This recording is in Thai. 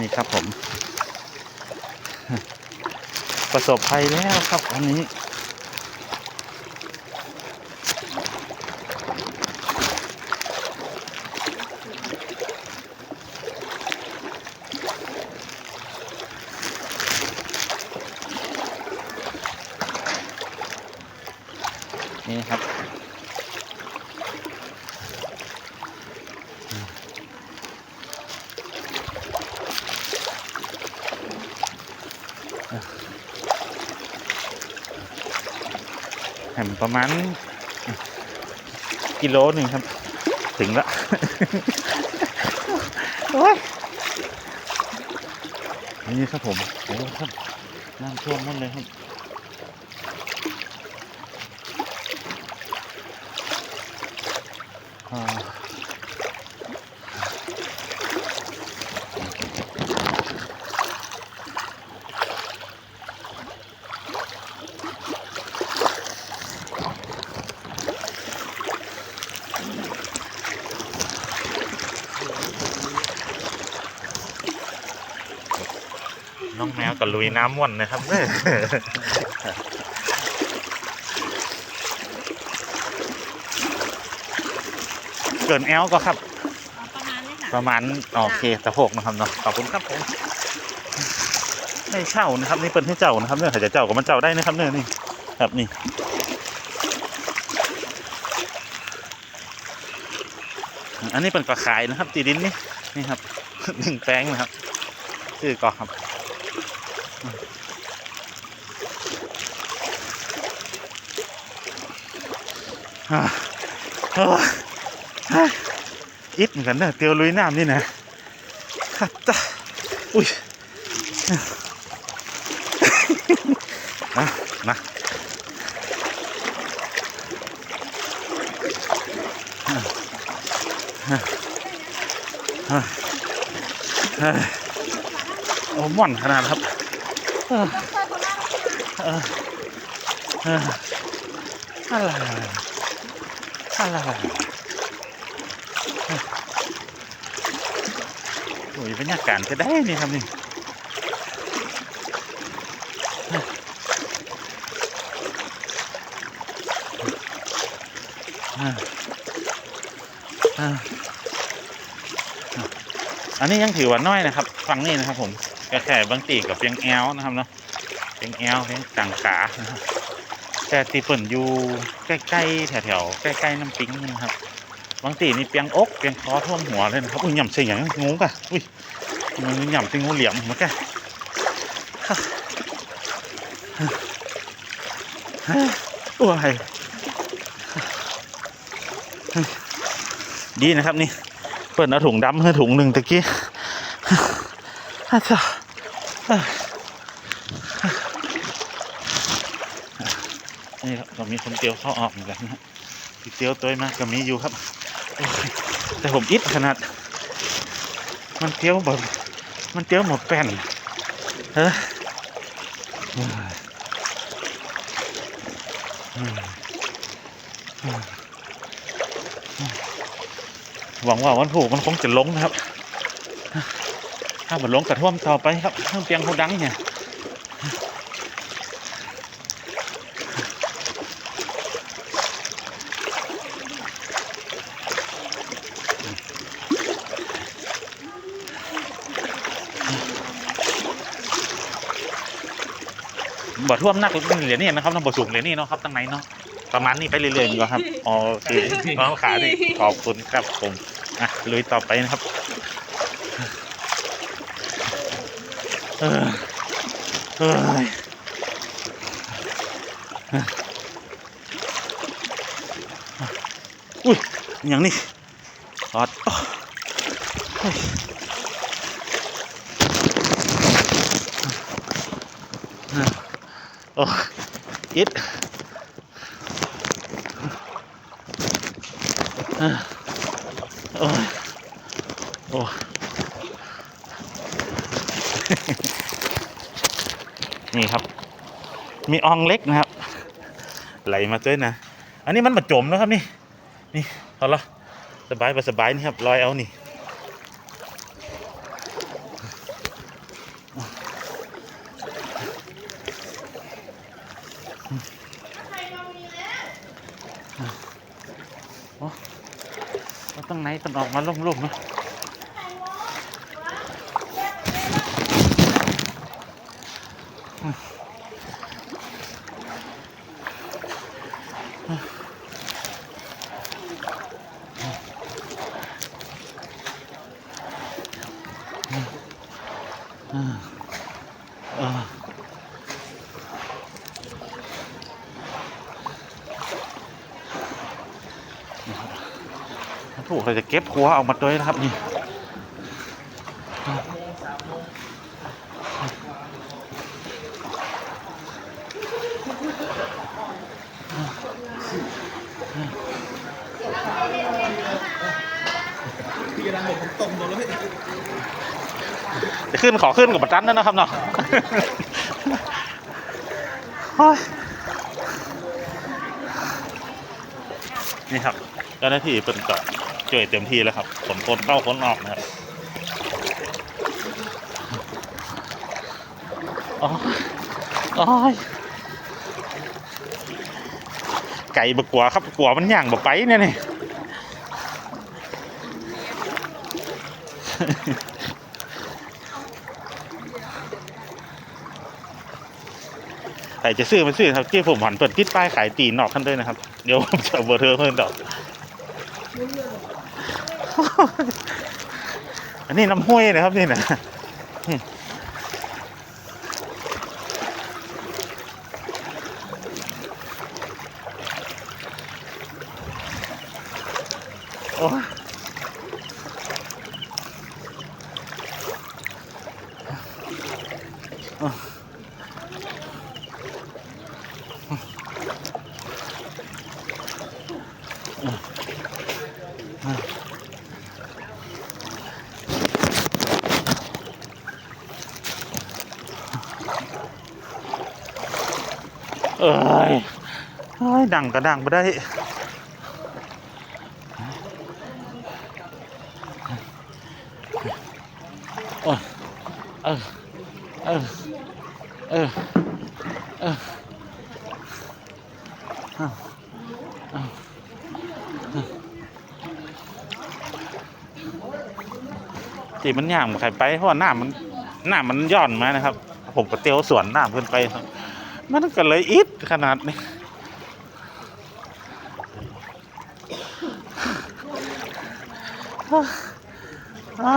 นี่ครับผม ประสบภัยแล้วครับอันนี้ แห่มประมาณกิโลหนึ่งครับ ถึงละโอ้ยนี่ครับผมโอ้ครับน้ำท่วมหมดเลยครับอ่า น้องแมวกับลุยน้ำม่วนนะครับเกินแอลก็ครับ ประมาณนี้ค่ะประมาณโอเคสะโพกนะครับเนาะขอบคุณครับผมไม่เช่านะครับ นี่เป็นให้เจ้านะครับเนี่ยใครจะเจ้าก็มันเจ้าได้นะครับเนี่ยนี่ครับนี่อันนี้เป็นกระขายนะครับตีดินนี่นี่ครับ หนึ่งแปลงนะครับชื่อก็ครับ อ่าโอ้ยอ่าอิดเหมือนกันเนอะเตียวลุยน้ำนี่นะขัดตาอุ้ยอะมาอะอะอะอะโอ้ม่อนขนาดครับ ออเออเอออะไรอะไรโอ้ยบรรยากาศจะได้นี่ครับนี่อ่าอ่าอันนี้ยังถือว่าน้อยนะครับ ฟังนี่นะครับผม กระแข่บางตีกับเพียงแอลนะครับเนาะเพียงแอลเพียงต่างขานะครับแต่ตีเปิ่นอยู่ใกล้ๆแถวๆใกล้ๆน้ำปิ้งนี่นะครับบางตีนี่เปียงอกเปียงคอท่วมหัวเลยนะครับอุ้ยหย่ำเสียงงูกะอุ้ยมันหย่ำเป็นงูเหลี่ยมเหมือนกันโอ้ยดีนะครับนี่ เปิดเอาถุงดำให้ถุงหนึ่งตะกี้อาจาร นี่ครับก็มีคนเตียวเข้าออกเหมือนกันนะพี่เตียวตัวมากก็มีอยู่ครับ แต่ผมอิดขนาด มันเตี้ยวแบบมันเตี้ยวหมดแป้นเฮ้ยหวังว่าวันผูกมันคงจะลงนะครับ ถ้ามันลงกระท่วมต่อไปครับเครื่องเปียงเขาดังเนี่ยบ่ท่วมนักเหรียญนี่นะครับน้ำบ่สูงเหรียญนี่เนาะครับตั้งไหนเนาะประมาณนี้ไปเรื่อยๆดีกว่าครับอ๋อโอเคน้องขาดิขอบคุณครับผมอะลุยต่อไปนะครับ เออเอยอุ้ยอย่างนี้ออดโอ้เฮ้ยอ้อิดอะโอ้ย นี่ครับ มีอองเล็กนะครับ ไหลมาเจ้ยนะ อันนี้มันมาจมนะครับนี่ นี่เอาละสบายสบายนี่ครับลอยเอานี่ต้องไหนต้องออกมาล่มๆนะ ถูกเราจะเก็บหัวออกมาด้วยนะครับนี่ พี่กำลังบอกผมตรงหมดแล้วพี่จะขึ้นขอขึ้นกับประจันแล้วนะครับเนาะนี่ครับเจ้าหน้าที่เป็นก็ช่วยเต็มที่แล้วครับขนคนเข้าคนออกนะครับโอ้ยโอ้ย ไก่บกัวครับกัวมันย่างบกไปเนี่ยนี่ใครจะซื้อมาซื้อครับที่ผมหันเปิดติดป้ายขายตีนนอกขั้นด้วยนะครับ เดี๋ยวผมจะเอาเบอร์เธอเพิ่มดอกอันนี้น้ำห้วยนะครับนี่นะ โอ้ยเอ้ยเอ้ยดังก็ดังไม่ได้ โอ้ยเออเออเออเออเออตีมันย่างมันใครไปเพราะหน้ามันหน้ามันย่อนมานะครับ ผมก็เตียวสวนหน้าเพื่อนไปครับมันก็เลยอิดขนาดนี้อ้า